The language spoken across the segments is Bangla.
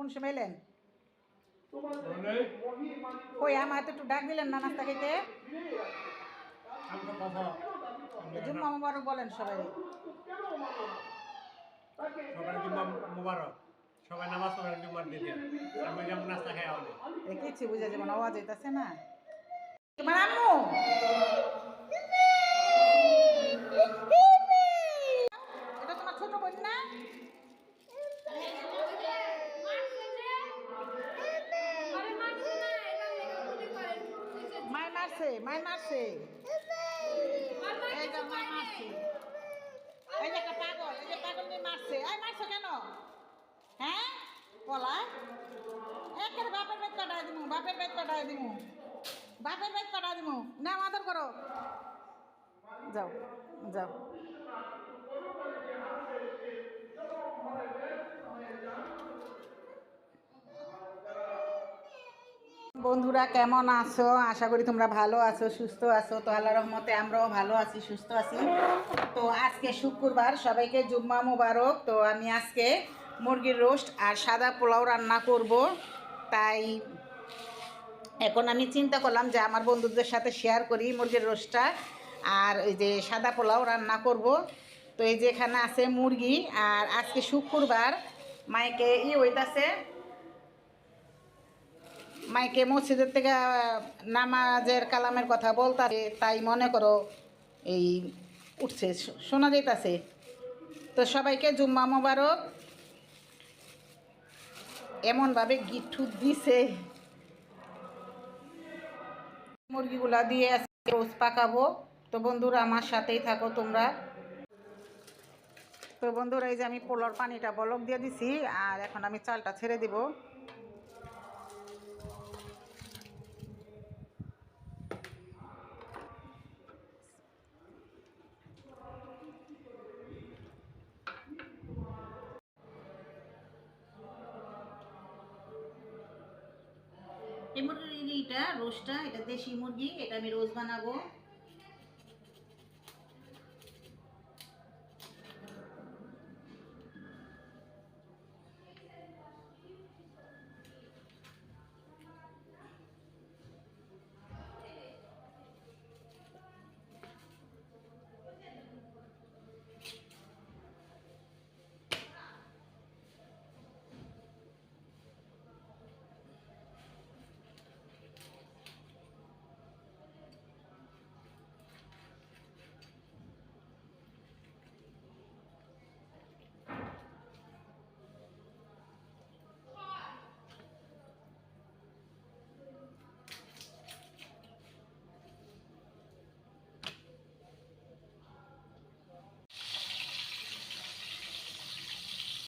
কোন সময় এলেন? কই আমার তো একটু ডাক দিলেন না নাস্তা খেতে? জুম্মা মুবারক বলেন সবাই। সবার জুম্মা মুবারক। সবাই নামাজ পড়েন জুম্মার দিতে আমি যেমন নাস্তা খাই আমাদের। দেখেছি বুঝা আওয়াজ হইতাছে না। তোমার আম্মু এটা তোমার ছোট বোন না মায় মারছে মায় মারছে। এই যে মায় মারছে। এই যে একটা পাগল, এই যে পাগল নিয়ে মারছে। এই মারছো কেন? হ্যাঁ? বলা? একের বাপের বেদ কাটাই দিমু, বাপের বেদ কাটাই দিমু। বাপের বেদ কাটাই দিমু। না আদর করো। যাও যাও। বন্ধুরা, কেমন আছো? আশা করি তোমরা ভালো আছো, সুস্থ আছো। তো আল্লাহ রহমতে আমরাও ভালো আছি, সুস্থ আছি। তো আজকে শুক্রবার, সবাইকে জুম্মা মোবারক। তো আমি আজকে মুরগির রোস্ট আর সাদা পোলাও রান্না করব। তাই এখন আমি চিন্তা করলাম যে আমার বন্ধুদের সাথে শেয়ার করি মুরগির রোস্টটা আর ওই যে সাদা পোলাও রান্না করব। তো এই যে এখানে আছে মুরগি আর আজকে শুক্রবার, মাইকে ই হইতাছে মাইকে মসজিদের থেকে নামাজের কালামের কথা বলতাছে, তাই মনে করো এই উঠছে শোনা যাইতাছে। তো সবাইকে জুম্মা মোবারক। এমনভাবে গিঠু দিছে। মুরগিগুলা দিয়ে আজকে রোজ পাকাবো। তো বন্ধুরা, আমার সাথেই থাকো তোমরা। তো বন্ধুরা, এই যে আমি পোলার পানিটা বলক দিয়ে দিছি, আর এখন আমি চালটা ছেড়ে দিব। এই মুরগিটা রোস্টটা এটা দেশি মুরগি এটা আমি রোজ বানাবো।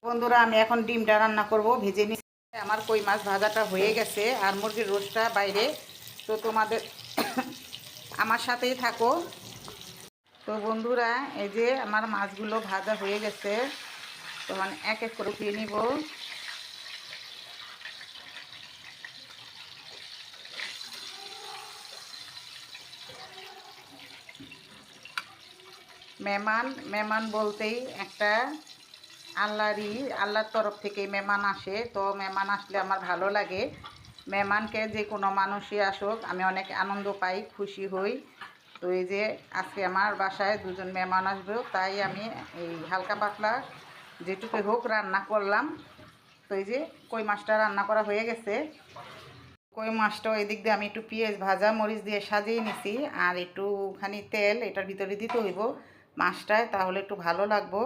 বন্ধুরা, আমি এখন ডিমটা রান্না করব। ভেজে নিচ্ছি। আমার কই মাছ ভাজাটা হয়ে গেছে আর মুরগির রোস্টটা বাইরে। তো তোমাদের আমার সাথেই থাকো। তো বন্ধুরা, এই যে আমার মাছগুলো ভাজা হয়ে গেছে। তো মানে এক এক করে উঠিয়ে নিব। মেহমান মেহমান বলতেই একটা আল্লাহরই, আল্লাহর তরফ থেকে মেহমান আসে। তো মেহমান আসলে আমার ভালো লাগে। মেহমানকে যে কোনো মানুষই আসুক, আমি অনেক আনন্দ পাই, খুশি হই। তো এই যে আজকে আমার বাসায় দুজন মেহমান আসবে, তাই আমি এই হালকা পাতলা যেটুকু হোক রান্না করলাম। তো এই যে কই মাছটা রান্না করা হয়ে গেছে। কই মাছটাও এদিক দিয়ে আমি একটু পেঁয়াজ ভাজা, মরিচ দিয়ে সাজিয়ে নিছি, আর একটুখানি তেল এটার ভিতরে দিতে হইব। মাছটায় তাহলে একটু ভালো লাগবো।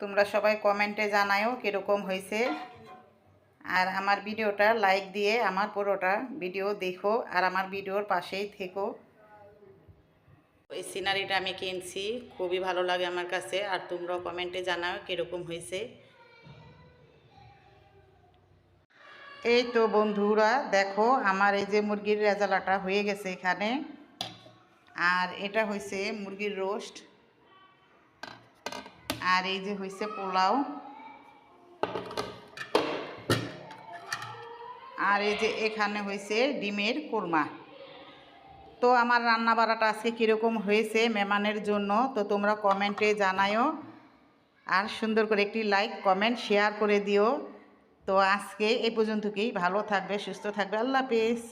তোমরা সবাই কমেন্টে জানায়ও কীরকম হয়েছে। আর আমার ভিডিওটা লাইক দিয়ে আমার পুরোটা ভিডিও দেখো আর আমার ভিডিওর পাশেই থেকো। এই সিনারিটা আমি কিনছি, খুবই ভালো লাগে আমার কাছে। আর তোমরাও কমেন্টে জানাও কীরকম হয়েছে। এই তো বন্ধুরা, দেখো আমার এই যে মুরগির রেজালাটা হয়ে গেছে এখানে। আর এটা হয়েছে মুরগির রোস্ট। আর এই যে হয়েছে পোলাও। আর এই যে এখানে হয়েছে ডিমের কোরমা। তো আমার রান্না বাড়াটা আজকে কীরকম হয়েছে মেহমানের জন্য, তো তোমরা কমেন্টে জানায়ও। আর সুন্দর করে একটি লাইক, কমেন্ট, শেয়ার করে দিও। তো আজকে এই পর্যন্তকেই ভালো থাকবে, সুস্থ থাকবে। আল্লাহ হাফেজ।